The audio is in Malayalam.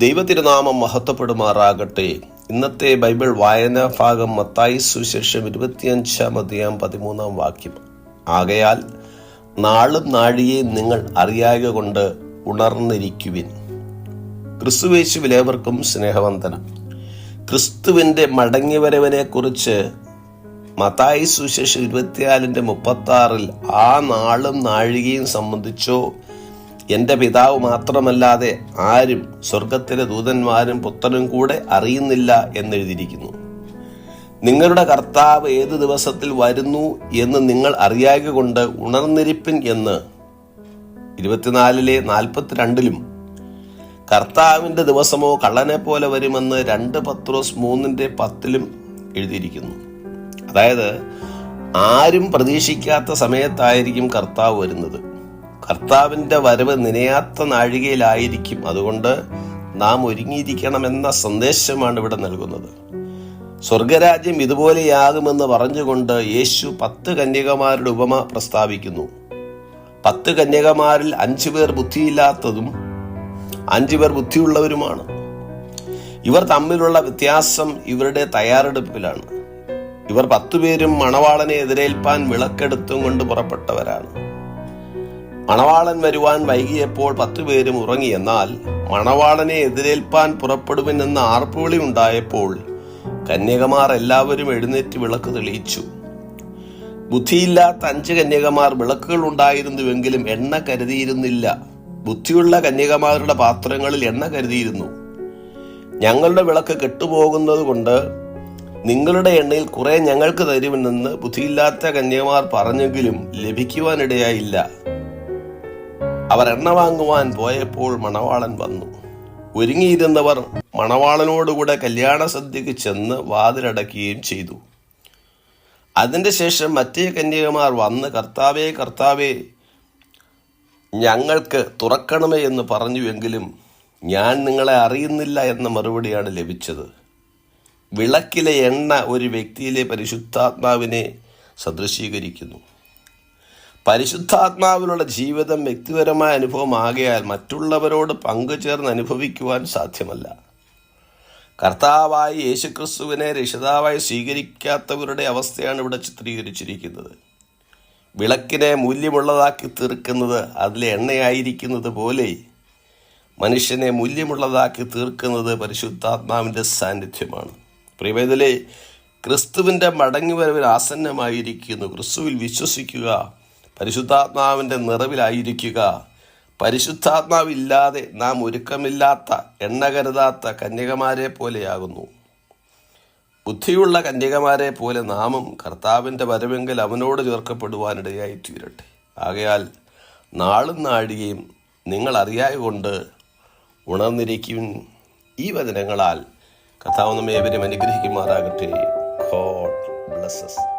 ദൈവതിരുനാമം മഹത്വപ്പെടുമാറാകട്ടെ. ഇന്നത്തെ ബൈബിൾ വായനാ ഭാഗം മത്തായി സുശേഷം ഇരുപത്തിയഞ്ചാം അധ്യായം പതിമൂന്നാം വാക്യം. ആകയാൽ നാളും നാഴിയെ നിങ്ങൾ അറിയായ കൊണ്ട് ഉണർന്നിരിക്കുവിൻ. ക്രിസ്തുവേശുവിലേവർക്കും സ്നേഹവന്ദനം. ക്രിസ്തുവിന്റെ മടങ്ങിവരവിനെ കുറിച്ച് മത്തായി സുശേഷം ഇരുപത്തിയാലിന്റെ മുപ്പത്തി ആ നാളും നാഴികയും സംബന്ധിച്ചോ എന്റെ പിതാവ് മാത്രമല്ലാതെ ആരും സ്വർഗത്തിലെ ദൂതന്മാരും പുത്രനും കൂടെ അറിയുന്നില്ല എന്നെഴുതിയിരിക്കുന്നു. നിങ്ങളുടെ കർത്താവ് ഏത് ദിവസത്തിൽ വരുന്നു എന്ന് നിങ്ങൾ അറിയാക കൊണ്ട് ഉണർന്നിരിപ്പിൻ എന്ന് ഇരുപത്തിനാലിലെ നാൽപ്പത്തിരണ്ടിലും കർത്താവിന്റെ ദിവസമോ കള്ളനെ പോലെ വരുമെന്ന് രണ്ട് പത്രോസ് മൂന്നിന്റെ പത്തിലും എഴുതിയിരിക്കുന്നു. അതായത് ആരും പ്രതീക്ഷിക്കാത്ത സമയത്തായിരിക്കും കർത്താവ് വരുന്നത്. കർത്താവിന്റെ വരവ് നനയാത്ത നാഴികയിലായിരിക്കും. അതുകൊണ്ട് നാം ഒരുങ്ങിയിരിക്കണമെന്ന സന്ദേശമാണ് ഇവിടെ നൽകുന്നത്. സ്വർഗരാജ്യം ഇതുപോലെയാകുമെന്ന് പറഞ്ഞുകൊണ്ട് യേശു പത്ത് കന്യകമാരുടെ ഉപമ പ്രസ്താവിക്കുന്നു. പത്ത് കന്യകമാരിൽ അഞ്ചു പേർ ബുദ്ധിയില്ലാത്തതും അഞ്ചു പേർ ബുദ്ധിയുള്ളവരുമാണ്. ഇവർ തമ്മിലുള്ള വ്യത്യാസം ഇവരുടെ തയ്യാറെടുപ്പിലാണ്. ഇവർ പത്തുപേരും മണവാളനെ എതിരേൽപ്പാൻ വിളക്കെടുത്തും കൊണ്ട് പുറപ്പെട്ടവരാണ്. മണവാളൻ വരുവാൻ വൈകിയപ്പോൾ പത്തുപേരും ഉറങ്ങിയെന്നാൽ മണവാളനെ എതിരേൽപ്പാൻ പുറപ്പെടുമെന്ന ആർപ്പുവിളി ഉണ്ടായപ്പോൾ കന്യകമാർ എല്ലാവരും എഴുന്നേറ്റ് വിളക്ക് തെളിയിച്ചു. ബുദ്ധിയില്ലാത്ത അഞ്ച് കന്യകമാർ വിളക്കുകൾ ഉണ്ടായിരുന്നുവെങ്കിലും എണ്ണ കരുതിയിരുന്നില്ല. ബുദ്ധിയുള്ള കന്യകമാരുടെ പാത്രങ്ങളിൽ എണ്ണ കരുതിയിരുന്നു. ഞങ്ങളുടെ വിളക്ക് കെട്ടുപോകുന്നത് കൊണ്ട് നിങ്ങളുടെ എണ്ണയിൽ കുറെ ഞങ്ങൾക്ക് തരുമെന്ന് ബുദ്ധിയില്ലാത്ത കന്യകമാർ പറഞ്ഞെങ്കിലും ലഭിക്കുവാനിടയായില്ല. അവർ എണ്ണ വാങ്ങുവാൻ പോയപ്പോൾ മണവാളൻ വന്നു. ഒരുങ്ങിയിരുന്നവർ മണവാളനോടുകൂടെ കല്യാണ സദ്യക്ക് ചെന്ന് വാതിലടക്കുകയും ചെയ്തു. അതിന്റെ ശേഷം മറ്റേ കന്യകമാർ വന്ന് കർത്താവേ കർത്താവേ ഞങ്ങൾക്ക് തുറക്കണമേ എന്ന് പറഞ്ഞുവെങ്കിലും ഞാൻ നിങ്ങളെ അറിയുന്നില്ല എന്ന മറുപടിയാണ് ലഭിച്ചത്. വിളക്കിലെ എണ്ണ ഒരു വ്യക്തിയിലെ പരിശുദ്ധാത്മാവിനെ സദൃശീകരിക്കുന്നു. പരിശുദ്ധാത്മാവിലുള്ള ജീവിതം വ്യക്തിപരമായ അനുഭവമാകയാൽ മറ്റുള്ളവരോട് പങ്കുചേർന്ന് അനുഭവിക്കുവാൻ സാധ്യമല്ല. കർത്താവായി യേശുക്രിസ്തുവിനെ രക്ഷിതാവായി സ്വീകരിക്കാത്തവരുടെ അവസ്ഥയാണ് ഇവിടെ ചിത്രീകരിച്ചിരിക്കുന്നത്. വിളക്കിനെ മൂല്യമുള്ളതാക്കി തീർക്കുന്നത് അതിലെ എണ്ണയായിരിക്കുന്നത് പോലെ മനുഷ്യനെ മൂല്യമുള്ളതാക്കി തീർക്കുന്നത് പരിശുദ്ധാത്മാവിന്റെ സാന്നിധ്യമാണ്. പ്രിയവേദലെ ക്രിസ്തുവിന്റെ മടങ്ങിവരവിൽ ആസന്നമായിരിക്കുന്നു. ക്രിസ്തുവിൽ വിശ്വസിക്കുക പരിശുദ്ധാത്മാവിന്റെ നിറവിലായിരിക്കുക. പരിശുദ്ധാത്മാവില്ലാതെ നാം ഒരുക്കമില്ലാത്ത എണ്ണ കരുതാത്ത കന്യകമാരെ പോലെയാകുന്നു. ബുദ്ധിയുള്ള കന്യകമാരെ പോലെ നാമും കർത്താവിന്റെ വരവെങ്കിൽ അവനോട് ചേർക്കപ്പെടുവാനിടയായി തീരട്ടെ. ആകയാൽ നാളും നാഴികയും നിങ്ങൾ അറിയായകൊണ്ട് ഉണർന്നിരിക്കും ഈ വചനങ്ങളാൽ കർത്താവ് നമ്മെ ഏവരും അനുഗ്രഹിക്കുമാറാകട്ടെ. God blesses.